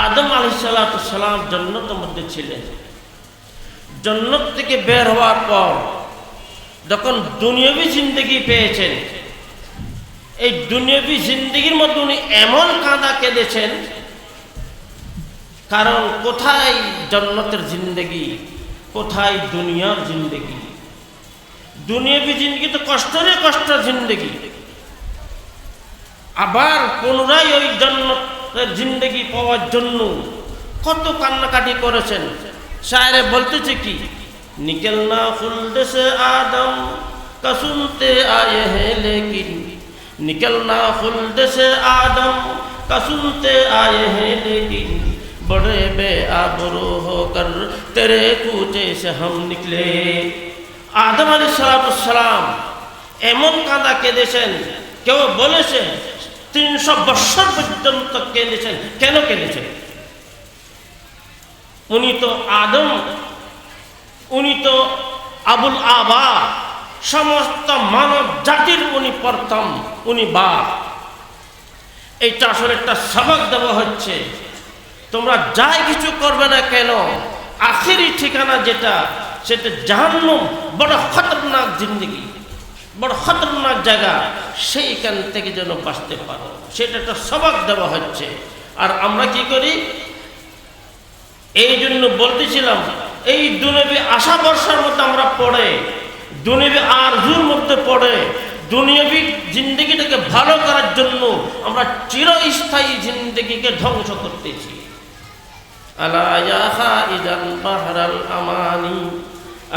আদম আলি সালাম জন্নতের মধ্যে ছিলেন। জন্নত থেকে বের হওয়ার পর যখন দুনিয়াবী জিন্দগি পেয়েছেন, এই দুনিয়াবী জিন্দগির মধ্যে উনি এমন কাঁদা কেঁদেছেন, কারণ কোথায় জন্নতের জিন্দগি, কোথায় দুনিয়ার জিন্দগি? দুনিয়াবী জিন্দগি তো কষ্টের কষ্ট জিন্দগি। আবার পুনরায় ওই জন্নতের জিন্দগি পাওয়ার জন্য কত কান্নাকাটি করেছেন। সায়রে বলতেছে কি, নিকেল না ফুল দেশে আদম কসুনতে আয়ে হে লেকিন। নিকেলনা ফুল দেশে আদম কসুনতে আয়ে হে লেকিন। বড়ে বে আবরু হোকর, তেরে কুচে সে হাম নিকলে। আদম আলী সালাম এমন কাঁদা কেঁদেছেন, কেউ বলেছেন তিনশো বৎসর পর্যন্ত কেঁদেছেন। কেন কেঁদেছেন? উনি তো আদম, উনি তো আবুল আবা, সমস্ত মানব জাতির উনি প্রথম, উনি বাপ। এইটা আসলে একটা সবক দেওয়া হচ্ছে। তোমরা যাই কিছু করবে না কেন, আখেরি ঠিকানা যেটা, সেটা জাহান্নুম, বড় খতরনাক জিন্দগি। বড় খতরনাক জায়গা, সেইখান থেকে যেন বাঁচতে পারো। সেটা একটা সবক দেওয়া হচ্ছে। আর আমরা কি করি? এই জন্য বলতেছিলাম, এই দুনবী আশা বর্ষার মধ্যে আমরা পড়ে, দুনিয়াবি আরজুর মধ্যে পড়ে, দুনিয়াবি জিন্দগিটাকে ভালো করার জন্য আমরা চিরস্থায়ী জিন্দগিকে ধ্বংস করতেছি। আলা বাহরাল আমানি।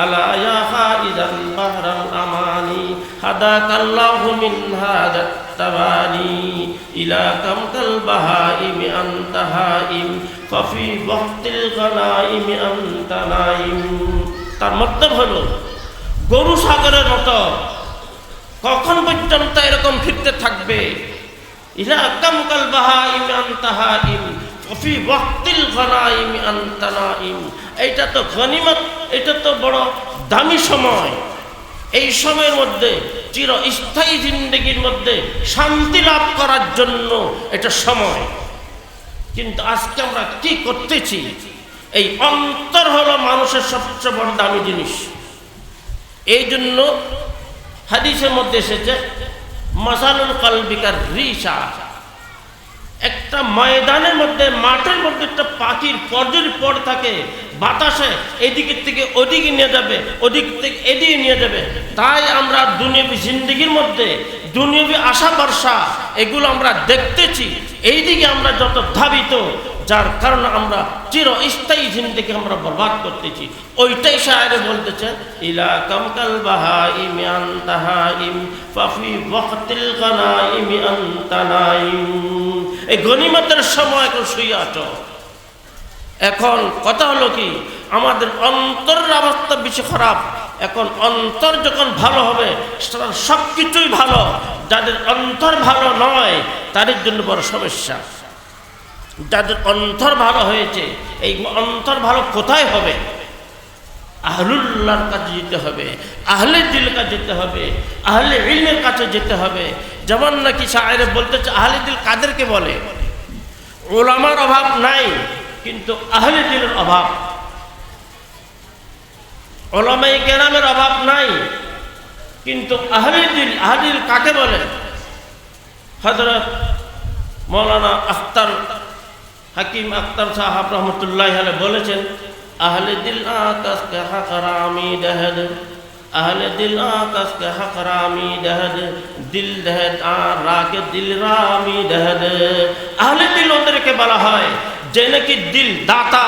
আলা ইয়া খাইদান বাহরাল আমানি, হাদাকাল্লাহু মিন হাদাত তাবানি ইলা কামকাল বাহাইম আনতা হাইম ফাফি ওয়াক্তিল গনাইম আনতা নাইম। তার মতলব হলো, গরু সাগরের মতো কখন পর্যন্ত এরকম ফিরতে থাকবে? ইলা কামকাল বাহাইম আনতাহাইম ফি ওয়াক্তিল গনাইম আনতানাইম। এইটা তো গনিমত এটা তো বড় দামি সময়। এই সময়ের মধ্যে, চির স্থায়ী জিন্দগির মধ্যে শান্তি লাভ করার জন্য এটা সময়। কিন্তু আজকে আমরা কি করতেছি? এই অন্তর হলো মানুষের সবচেয়ে বড় দামি জিনিস। এই জন্য হাদিসের মধ্যে এসেছে, মাসালুল কলবিকার রিসা। একটা ময়দানের মধ্যে, মাঠের মধ্যে একটা পাখির পর্যের পর থাকে, বাতাসে এদিকের থেকে ওদিকে নিয়ে যাবে, ওদিক থেকে এদিকে নিয়ে যাবে। তাই আমরা দুনিয়াবী জিন্দগির মধ্যে, দুনিয়াবী আশা বর্ষা এগুলো আমরা দেখতেছি। এইদিকে আমরা যত ধাবিত যার কারণে আমরা চির স্থায়ী জিন্দগি আমরা বরবাদ করতেছি। ওইটাই শায়রে বলতেছে, ইলা আনতানাইম। এই সময় এখন শুয়ে আছো। এখন কথা হলো কি, আমাদের অন্তরের অবস্থা বেশি খারাপ। এখন অন্তর যখন ভালো হবে সব কিছুই ভালো। যাদের অন্তর ভালো নয়, তাদের জন্য বড় সমস্যা। যাদের অন্তর ভালো হয়েছে, এই অন্তর ভালো কোথায় হবে? আহলুল্লাহর কাছে যেতে হবে, আহলে দিল কাছে যেতে হবে, আহলে ইলমের কাছে যেতে হবে। যেমন নাকি শায়রে বলতেছে আহলে দিল কাদেরকে বলে? ওলামার অভাব নাই, কিন্তু আহলে দিলের অভাব। ওলামাই কেরামের অভাব নাই, কিন্তু আহলে দিল আহলিল কাকে বলে? হজরত মৌলানা আখতার হাকিম আখতার সাহাব রহমতুল্লাহ বলেছেন, আহলে দিল আকাশ কে হকরামি দহদ, আহলে দিল আকাশ কে হকরামি দহদ, দিল দহদ আর রাগে দিল রামি দহদ। আহলে দিল ওদেরকে বলা হয়, যে নাকি দিল দাতা।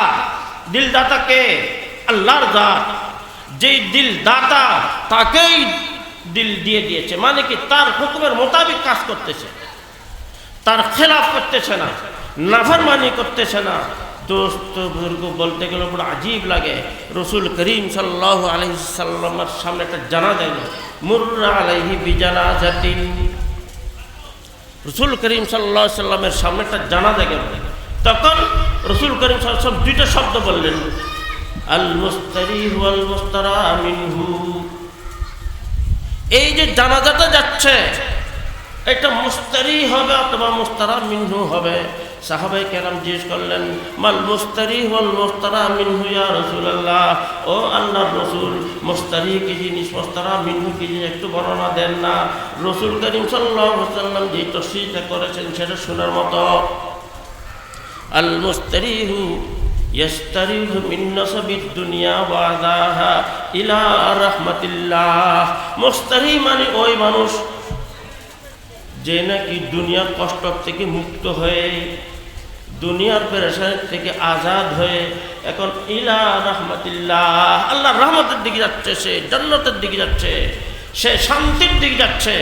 দিল দাতা কে? আল্লাহর জাত। যেই দিল দাতা, তাকেই দিল দিয়ে দিয়েছে। মানে কি তার হুকুমের মোতাবিক কাজ করতেছে, তার খেলাফ করতেছে না। নাফরমানি করতেছে না। দোস্ত, বুর্গ বলতে গেলে বড় আজীব লাগে। রসুল করিম সাল্লাহ আলহিসাল্লামের সামনে একটা জানা যায় মুর্রা আলহি বিজানা জাতিন রসুল করিম সাল্লাহ সাল্লামের সামনে একটা জানা যায় তখন রসুল করিম সাল্লাম দুইটা শব্দ বললেন। আল মুস্তারি ওয়াল মুস্তারা মিনহু। এই যে জানাজাটা যাচ্ছে, এটা মুস্তারি হবে অথবা মুস্তারা মিনহু হবে। সাহাবাই কেরাম জিজ্ঞেস করলেন মাল মুস্তারি হল মোস্তারা মিনহু ইয়া রসুল্লাহ ও আল্লাহর রসুল মোস্তারি কি জিনিস মোস্তারা মিনহু কি জিনিস একটু বর্ণনা দেন না রসুল করিম সাল্লাহ সাল্লাম যে তসিটা করেছেন সেটা শোনার মতো আল মুস্তারিহু يستريح من نصب الدنيا وعذاها إلى رحمة الله মুস্তারি মানে ওই মানুষ যে নাকি দুনিয়ার কষ্ট থেকে মুক্ত হয়ে দুনিয়ার পেরেশানি থেকে আজাদ হয়ে এখন ইলা রহমতিল্লাহ, আল্লাহ রহমতের দিকে যাচ্ছে, সে জন্নতের দিকে যাচ্ছে, সে শান্তির দিকে যাচ্ছে।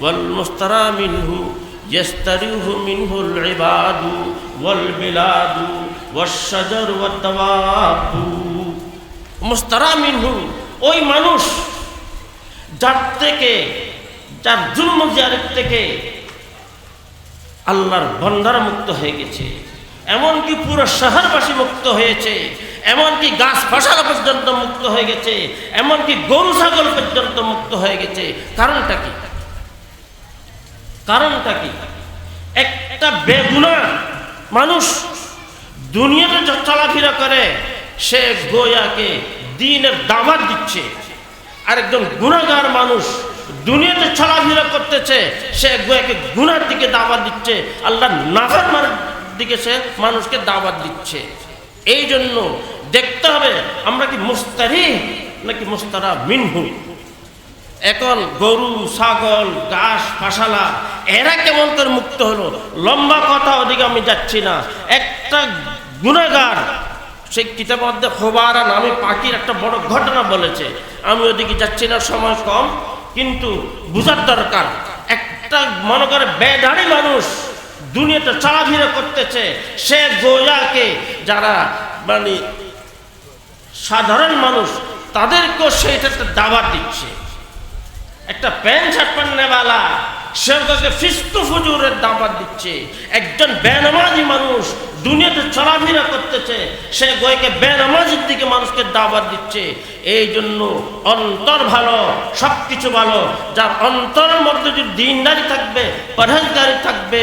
ওয়াল মুস্তারা মিনহু ইয়াস্তারিহু মিনহুল ইবাদু, ওয়াল বিলাদু ওয়াশ-শাজার মুস্তারা মিনহু, ওই মানুষ যার থেকে, যার জুলম জিয়ারের থেকে আল্লাহর বন্ধারা মুক্ত হয়ে গেছে। এমনকি পুরো শহরবাসী মুক্ত হয়েছে, এমনকি গাছ ফসল পর্যন্ত মুক্ত হয়ে গেছে, এমনকি গরু ছাগল পর্যন্ত মুক্ত হয়ে গেছে। কারণটা কি? কারণটা কি? একটা বেগুনা মানুষ দুনিয়াতে চলাফেরা করে, সে গোয়াকে দিনের দাবাত দিচ্ছে। আরেকজন গুণাগার মানুষ দুনিয়াতে চলাফেরা করতেছে, সে গোয়াকে গুনার দিকে দাবাত দিচ্ছে। আল্লাহ নাফার মারার দিকে সে মানুষকে দাবাত দিচ্ছে। এই জন্য দেখতে হবে, আমরা কি মুস্তারি নাকি মুস্তারা মিনহু? এখন গরু, ছাগল, ঘাস, ফাসালা, এরা কেমন করে মুক্ত হলো? লম্বা কথা ওদিকে আমি যাচ্ছি না। একটা গুণাগার, সেই কিতাব মধ্যে খোবারা নামে পাখির একটা বড় ঘটনা বলেছে। আমি ওদিকে যাচ্ছি না, সময় কম, কিন্তু বুঝার দরকার, একটা মনে করে বেধারী মানুষ দুনিয়াতে চলাফেরা করতেছে। সে গোয়াকে যারা মানে সাধারণ মানুষ, তাদেরকেও একটা দাবার দিচ্ছে। একটা প্যান্ট শার্ট পান্নেওয়ালা সে ওকে ফিস্তু ফুজুরের দাবাত দিচ্ছে। একজন বেনামাজি মানুষ দুনিয়াতে চলাফেরা করতেছে, সে গয়কে বেনামাজির দিকে মানুষকে দাবাত দিচ্ছে। এই জন্য অন্তর ভালো সব কিছু ভালো। যার অন্তরের মধ্যে যদি দিনদারি থাকবে, পরহেজগারি থাকবে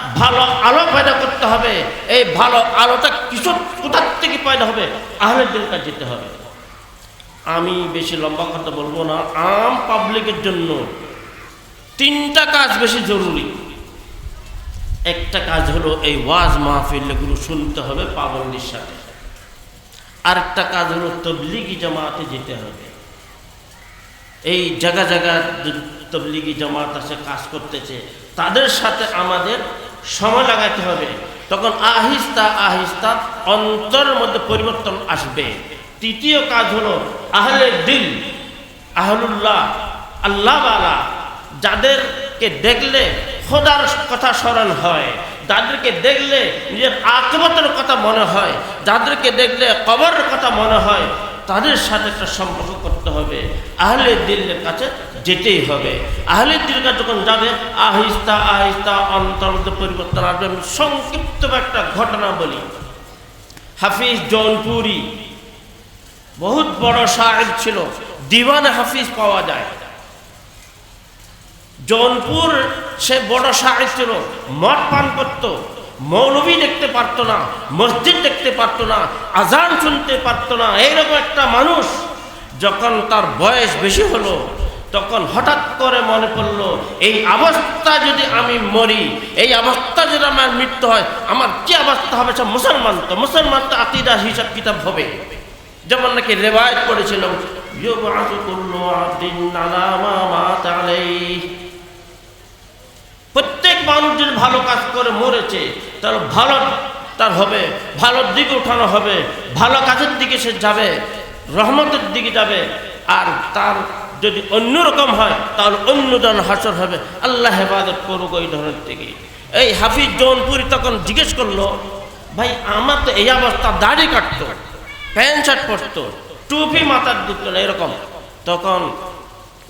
ভালো আলো পয়দা করতে হবে। এই ভালো আলোটা কিছু কোথার থেকে পয়দা হবে? দিন কাজ যেতে হবে। আমি বেশি লম্বা কথা বলব না, আম পাবলিকের জন্য তিনটা কাজ বেশি জরুরি। একটা কাজ হলো এই ওয়াজ মাহফিল এগুলো শুনতে হবে পাবন্দির সাথে। আরেকটা কাজ হলো তবলিগি জামাতে যেতে হবে। এই জায়গা জায়গা তবলিগি জামাত আছে কাজ করতেছে, তাদের সাথে আমাদের সময় লাগাতে হবে। তখন আহিস্তা আহিস্তা অন্তরের মধ্যে পরিবর্তন আসবে। তৃতীয় কাজ হলো আহলে দিল, আহলুল্লাহ, আল্লাহওয়ালা, যাদেরকে দেখলে খোদার কথা স্মরণ হয়, যাদেরকে দেখলে নিজের আত্মতের কথা মনে হয়, যাদেরকে দেখলে কবরের কথা মনে হয়, তাদের সাথে একটা সম্পর্ক করতে হবে। আহলে দিলের কাছে যেতেই হবে। আহলে কাছে যখন যাবে, আহিস্তা আহিস্তা অন্তর মধ্যে পরিবর্তন আসবে আমি সংক্ষিপ্ত একটা ঘটনা বলি। হাফিজ জৌনপুরি, বহুত বড় সাহেব ছিল। দিওয়ান হাফিজ পাওয়া যায়। জৌনপুর সে বড় সাহেব ছিল। মদ পান করত। মৌলবী দেখতে পারতো না, মসজিদ দেখতে পারতো না, আজান শুনতে পারতো না। এইরকম একটা মানুষ যখন তার বয়স বেশি হলো তখন হঠাৎ করে মনে পড়ল, এই অবস্থা যদি আমি মরি, এই অবস্থা যদি আমার মৃত্যু হয়, আমার কি অবস্থা হবে? সব মুসলমান তো মুসলমান তো আকিদা, হিসাব, কিতাব হবে। যেমন নাকি রেওয়ায়ত করেছিল ইউবআসু কুল্লু আবদিন আলা মা মাত আলাইহি। প্রত্যেক মানুষ যদি ভালো কাজ করে মরেছে তার ভালো তার হবে ভালোর দিকে উঠানো হবে, ভালো কাজের দিকে সে যাবে, রহমতের দিকে যাবে, আর তার যদি অন্যরকম হয়, তাহলে অন্য জন হাসর হবে। আল্লাহ হেফাজত করুক ওই ধরনের থেকে। এই হাফিজ জৌনপুরি তখন জিজ্ঞেস করল, ভাই, আমার তো এই অবস্থা, দাড়ি কাটতো, প্যান্ট শার্ট পরতো, টুপি মাথার দিত না, এরকম। তখন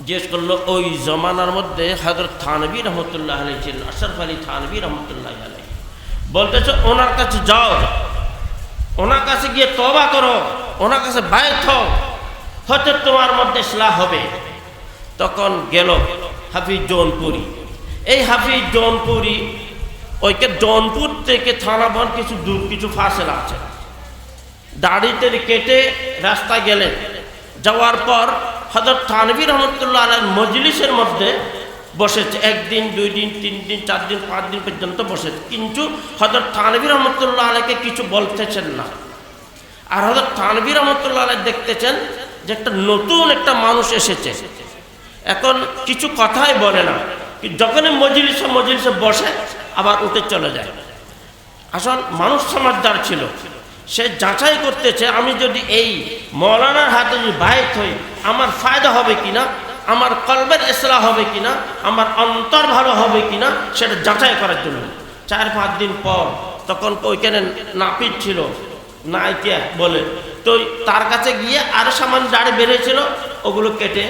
জিজ্ঞেস করল, ওই জমানার মধ্যে হজরত থানবী রহমতুল্লাহ আলী ছিলেন, আশরফ আলী থানবী রহমতুল্লাহ আলী বলতেছে, ওনার কাছে যাও, ওনার কাছে গিয়ে তবা করো, ওনার কাছে বায়ত হও। হয়তো তোমার মধ্যে ইসলাহ হবে। তখন গেল হাফিজ জৌনপুরি। এই হাফিজ জৌনপুরি, ওইকে জৌনপুর থেকে থানাবন কিছু দূর কিছু ফাঁসেলা আছে। দাড়িতে কেটে রাস্তায় গেলেন। যাওয়ার পর হজরত থানবী রহমতুল্লাহ আলের মজলিসের মধ্যে বসেছে। একদিন, দুই দিন, তিন দিন, চার দিন, পাঁচ দিন পর্যন্ত বসেছে। কিন্তু হজরত থানবী রহমতুল্লাহ আলাইকে কিছু বলতেছেন না। আর হজরত থানবী রহমতুল্লাহ আলাই দেখতেছেন যে একটা নতুন একটা মানুষ এসেছে। এখন কিছু কথাই বলে না যখনই মজলিসে মজলিসে বসে, আবার উঠে চলে যায়। আসল মানুষ সমাজদার ছিল, সে যাচাই করতেছে, আমি যদি এই মৌলানার হাতে যদি বাইক হই, আমার ফায়দা হবে কিনা, আমার কলবের ইসলাহ হবে কিনা, আমার অন্তর ভালো হবে কিনা, সেটা যাচাই করার জন্য। চার পাঁচ দিন পর, তখন ওইখানে নাপিত ছিল, নাইকিয়া বলে তো তার কাছে গিয়ে আরো সামান দাড়ি বেরিয়েছিল ওগুলো কেটে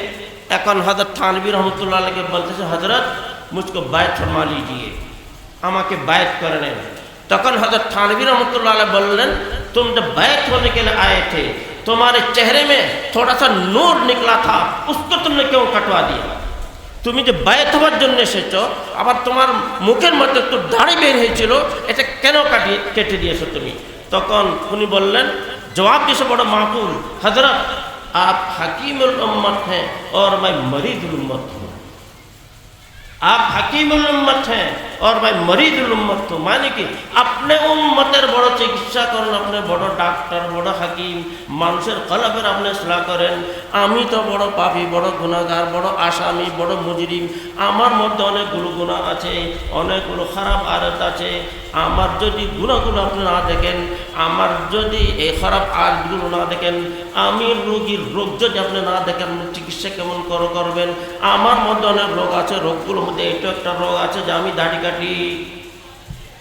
এখন হজরত থানবী রহমতুল্লাহকে বলতেছে হজরত মুঝকো বায়ত ফরমা লিজিয়ে আমাকে বায়ত করে নেন तखन हजरत थानवी रहमतुल्लाह अलैह बोलन तुम जब बैत होने के लिए आए थे तुम्हारे चेहरे में थोड़ा सा नूर निकला था उसको तुमने क्यों कटवा दिया তুমি যে বায়ত হওয়ার জন্য এসেছ আবার তোমার মুখের মধ্যে একটু দাড়ি বের হয়েছিল এটা কেন কাটিয়ে কেটে দিয়েছো তুমি তখন উনি বললেন জবাব দিয়েছে বড় মাহফুল হজরত आप हकीमुल उम्मत हैं और मैं मरीजुल उम्मत हूँ आप हकीमुल उम्मत हैं और मैं मरीजुल उम्मत हूँ माने कि अपने উম্মতের বড় চিকিৎসা করেন আপনি বড় ডাক্তার বড় হাকিম মানুষের কলবের আপনি সেলা করেন আমি তো বড় পাপি বড় গুণাগার বড় আসামি বড় মুজরিম আমার মধ্যে অনেকগুলো গুণা আছে অনেকগুলো খারাপ আদত আছে আমার যদি গুণাগুলো আপনি না দেখেন আমার যদি এই খারাপ আদতগুলো না দেখেন আমি রোগীর রোগ যদি আপনি না দেখেন চিকিৎসা কেমন করো করবেন? আমার মধ্যে অনেক রোগ আছে, রোগগুলোর মধ্যে এটা একটা রোগ আছে যে আমি দাড়ি কাটি।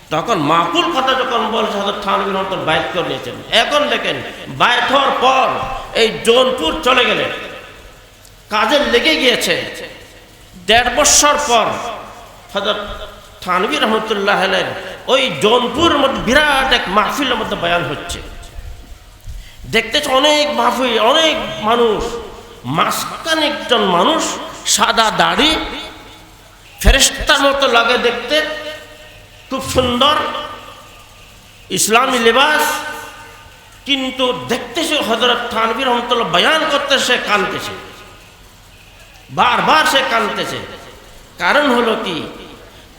তখন মাকুল কথা যখন বলছে হয়তো থানবির মতন বাইক করে নিয়েছেন। এখন দেখেন বাইক হওয়ার পর এই জোনপুর চলে গেলেন। কাজে লেগে গিয়েছে। দেড় বছর পর হজরত থানবী রহমতুল্লাহ ওই জোনপুর মধ্যে বিরাট এক মাহফিলের মধ্যে বয়ান হচ্ছে। দেখতেছে অনেক মাহফিল, অনেক মানুষ মাঝখানে একজন মানুষ সাদা দাড়ি ফেরেস্তার মতো লাগে দেখতে, খুব সুন্দর ইসলামী লেবাস, কিন্তু দেখতেছে হজরত থানবির রহমতুল্লাহ বয়ান করতে সে কানতেছে। বারবার সে কানতেছে। কারণ হলো কি?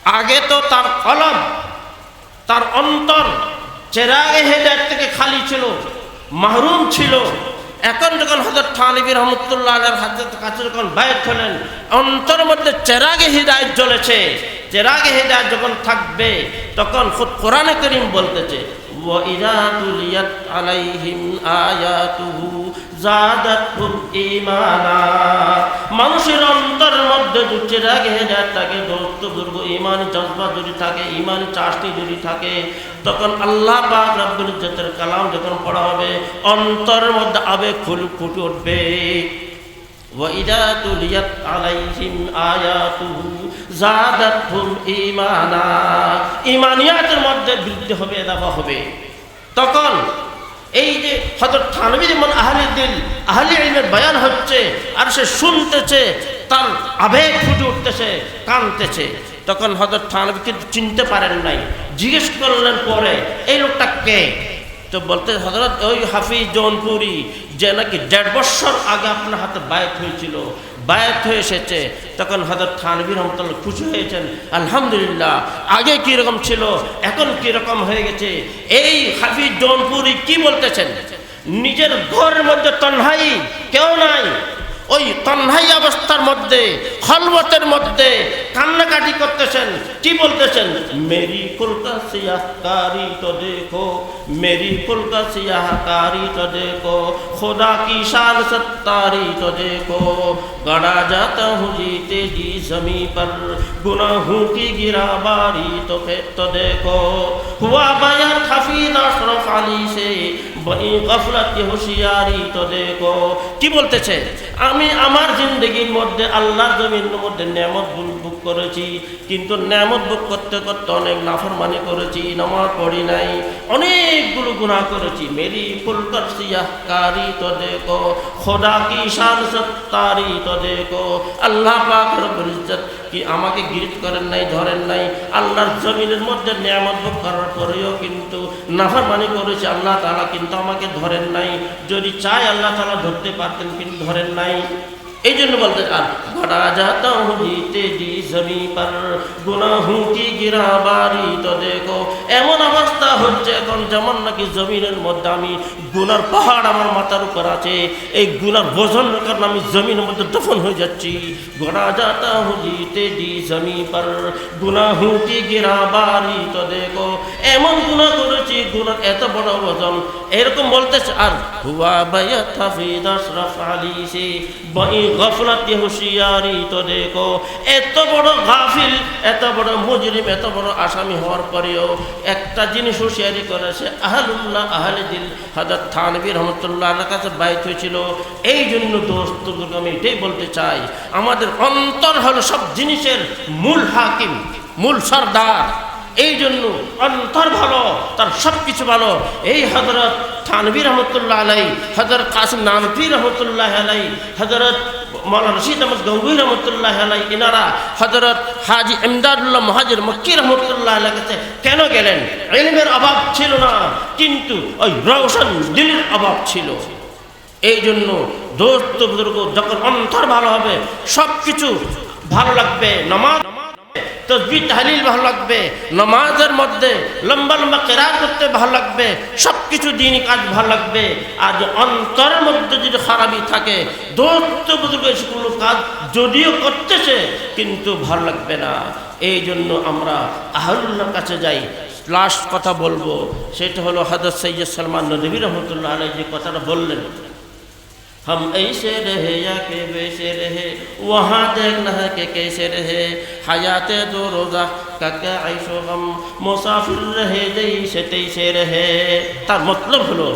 আগে তো তার কলম তার অন্তর চেরাগে হেদায়ত থেকে খালি ছিল, মাহরুম ছিল। এখন যখন হজরত থানবী রহমতুল্লাহ হাজরত কাছে যখন বায়ত হলেন, অন্তর মধ্যে চেরাগে হৃদায়ত জ্বলেছে চেরাগে হৃদায়ত যখন থাকবে, তখন খুদ কোরআনে করিম বলতেছে وَإِذَا تُلِيَتْ عَلَيْهِمْ آيَاتُهُ জাদাতহুম ঈমানা মানুষের অন্তরের মধ্যে দুটি রাগে হেদায়ত থাকে দোস্ত দুর্গ ইমান জজবা যদি থাকে ইমান চাষটি যদি থাকে তখন আল্লাহ পাক রব্বুল ইজ্জতের কালাম যখন পড়া হবে অন্তরের মধ্যে আবেগ ফুল ফুটে উঠবে وإذا تليت عليهم آياته زادتهم إيمانا ইমানিয়াতের মধ্যে বৃদ্ধি হবে দাবা হবে তখন এই যে হজরত থানবী যেমন আহলি দিল আহলি ইলমের বয়ান হচ্ছে আর সে শুনতেছে তার আবেগ ফুটে উঠতেছে কানতেছে তখন হজরত থানবী কিন্তু চিনতে পারেন নাই জিজ্ঞেস করলেন পরে এই লোকটা কে তো বলতে হজরত ওই হাফিজ জৌনপুরি, যে নাকি দেড় বছর আগে আপনার হাতে বায়ত হয়েছিল, বায়াত হয়ে এসেছে, তখন হজরত থানবীর রহমতুল্লাহ খুশি হয়েছেন, আলহামদুলিল্লাহ, আগে কীরকম ছিল, এখন কীরকম হয়ে গেছে, এই হাফিজ জৌনপুরি কি বলতেছেন? নিজের ঘরের মধ্যে তন্হাই কেউ নাই, ওই তন্হাই অবস্থার মধ্যে, খলবতের মধ্যে কান্নাকাটি করতেছেন কি বলতেছেন মেরি ফুলকা সিয়াহকারি তো দেখো মেরি ফুলকা সিয়াহকারি তো দেখো खुदा की शान सत्तारी तो देखो गड़ा जाता हूँ जीते जी जमी पर गुनाहों की गिराबारी तो फिर तो देखो हुआ बयान हफीज अशरफ अली से बई गफलत की होशियारी तो देखो কি বলতেছে আমি আমার জিন্দগির মধ্যে আল্লাহর জমিনের মধ্যে নেমত বুক করেছি, কিন্তু নেমত বুক করতে করতে অনেক নাফরমানি করেছি, নামাজ পড়ি নাই, অনেকগুলো গুনাহ করেছি। মেরি ফুলকর তো দেখো, খোদা কি শান সত্তারি তো দেখো, আল্লাহ কি আমাকে গিরিট করেন নাই, ধরেন নাই, আল্লাহর জমিনের মধ্যে নিয়ামত ভোগ করার পরেও কিন্তু নাফরমানি করেছে, আল্লাহ তাআলা কিন্তু আমাকে ধরেন নাই। যদি চাই আল্লাহ তাআলা ধরতে পারতেন, কিন্তু ধরেন নাই। এই জন্য বলতে চান ঘটা যাতা হুঁ জিতে জমি পার গুনা হুঁকি গিরা বাড়ি তো দেখো। এমন অবস্থা হচ্ছে এখন, যেমন নাকি জমিনের মধ্যে আমি গুনার পাহাড় আমার মাথার উপর আছে, এই গুনার বজনের কারণ আমি জমিনের মধ্যে দফন হয়ে যাচ্ছি। ঘটা যাতা হুঁ জিতে জমি পার গুনা হুঁকি গিরা বাড়ি তো দেখো। এমন গুণা করেছি গুণার এত বড় ওজন। এরকম বলতেছে, আর হুয়া বায়া থাফি দাস রাফ আলি সে গফলাতে হুশিয়ারি তো দেখো। এত বড় গাফিল, এত বড় মুজরিম, এত বড় আসামি হওয়ার পরেও একটা জিনিস হুশিয়ারি করেছে আহলুল্লাহ আহলে দিল। হাজার থানবী রহমতুল্লাহ কাছে বাইত হয়েছিল, এই জন্য দোস্ত আমি এটাই বলতে চাই, আমাদের অন্তর হলো সব জিনিসের মূল হাকিম, মূল সর্দার। এই জন্য অন্তর ভালো, তার সব কিছু ভালো। এই হজরত থানবী রহমতুল্লাহ আলাই হজরত কাসিম নানফি রহমতুল্লাহ আলাই হজরত মৌলানা রশিদ আহমদ গঙ্গুই রহমতুল্লাহ আলাই ইনারা হজরত হাজি এমদাদুল্লাহ মহাজির মক্কি রহমতুল্লাহ আলাই কাছে কেন গেলেন? এলিমের অভাব ছিল না, কিন্তু ওই রওশন দিলের অভাব ছিল। এই জন্য দোস্ত বুজুর্গ, যখন অন্তর ভালো হবে সব কিছু ভালো লাগবে, নমাজ তসবি তাহলিল ভালো লাগবে, নমাজের মধ্যে লম্বা লম্বা কেরা করতে ভালো লাগবে সব কিছু দিনই কাজ ভালো লাগবে। আর অন্তরের মধ্যে যদি খারাপই থাকে, দোস্ত বুজুর্গ সেগুলো কাজ যদিও করতেছে, কিন্তু ভালো লাগবে না। এই জন্য আমরা আহলুল্লাহর কাছে যাই। লাস্ট কথা বলব, সেটা হলো হজরত সৈয়দ সালমান নদী রহমতুল্লাহ আলাই যে কথাটা বললেন हम ऐसे रहे या के वैसे रहे वहाँ देखना है कि कैसे रहे हयात दो रोज़ा का क्या ऐशो गम मुसाफिर रहे जैसे तैसे रहे তার মতলব হলো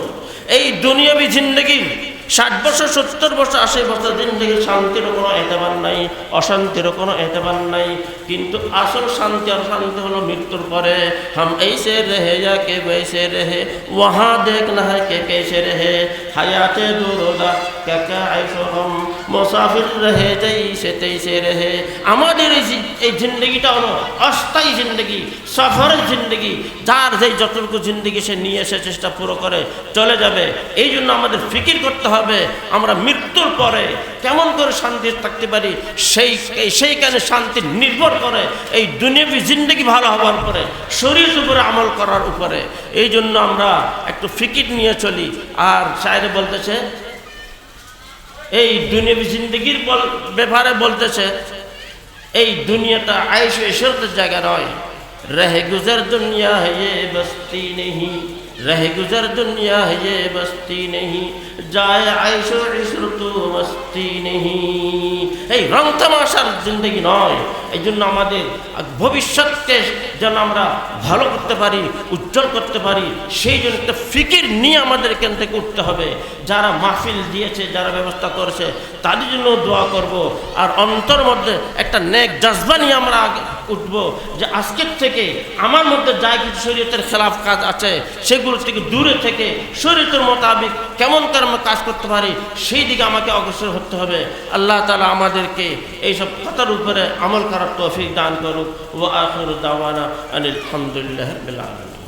এই দুনিয়াবি জিন্দগি ষাট বছর, সত্তর বছর, আশি বছর দিন থেকে শান্তিরও কোনো এতেবার নাই, অশান্তিরও কোনো এতেবার নাই। কিন্তু আসল শান্তি আর শান্তি হলো মৃত্যুর পরে। হাম এইসে রেহে যা কে বেসে রেহে ওহা দেখ না হে কে কেসে রেহে। হায়াতে দুরোদা, কে কে আইসো হম মুসাফির রহে জৈসে তৈসে রহে। আমাদের এই জিন্দগিটা হলো অস্থায়ী জিন্দগি, সফরের জিন্দগি। যার যেই যতটুকু জিন্দগি সে নিয়ে এসে চেষ্টা পুরো করে চলে যাবে। এই জন্য আমাদের ফিকির করতে হবে, আমরা মৃত্যুর পরে কেমন করে শান্তি থাকতে পারি, সেই এই- সেইখানে শান্তি নির্ভর করে, এই দুনিয়াবি জিন্দগি ভালো হওয়ার পরে শরীর উপরে আমল করার উপরে। এই জন্য আমরা একটু ফিকির নিয়ে চলি। আর শায়রে বলতেছে এই দুনিয়া জিন্দগির ব্যাপারে বলতেছে, এই দুনিয়াটা আয়ুষ ঈশ্বরের জায়গা নয়। রেহে গুজার দুনিয়া হে বস্তি ये رہ گزر دنیا یہ بستی نہیں جائے عیش و عشر تو مستی نہیں এই রং তামাশার জিন্দগি নয় এই জন্য আমাদের ভবিষ্যৎকে যেন আমরা ভালো করতে পারি, উজ্জ্বল করতে পারি, সেই জন্য একটা ফিকির নিয়ে আমাদের এখান থেকে উঠতে হবে। যারা মাহফিল দিয়েছে, যারা ব্যবস্থা করেছে, তাদের জন্য দোয়া করব। আর অন্তর মধ্যে একটা নেক জজবা নিয়ে আমরা উঠবো যে আজকের থেকে আমার মধ্যে যা কিছু শরীয়তের খেলাফ কাজ আছে, সেগুলো থেকে দূরে থেকে শরীরের মোতাবেক কেমন আমরা কাজ করতে পারি, সেই দিকে আমাকে অগ্রসর হতে হবে। আল্লাহ তালা আমাদেরকে এইসব কথার উপরে আমল করার তৌফিক দান করুক। ও আখর দাওয়ানা আলহামদুলিল্লাহ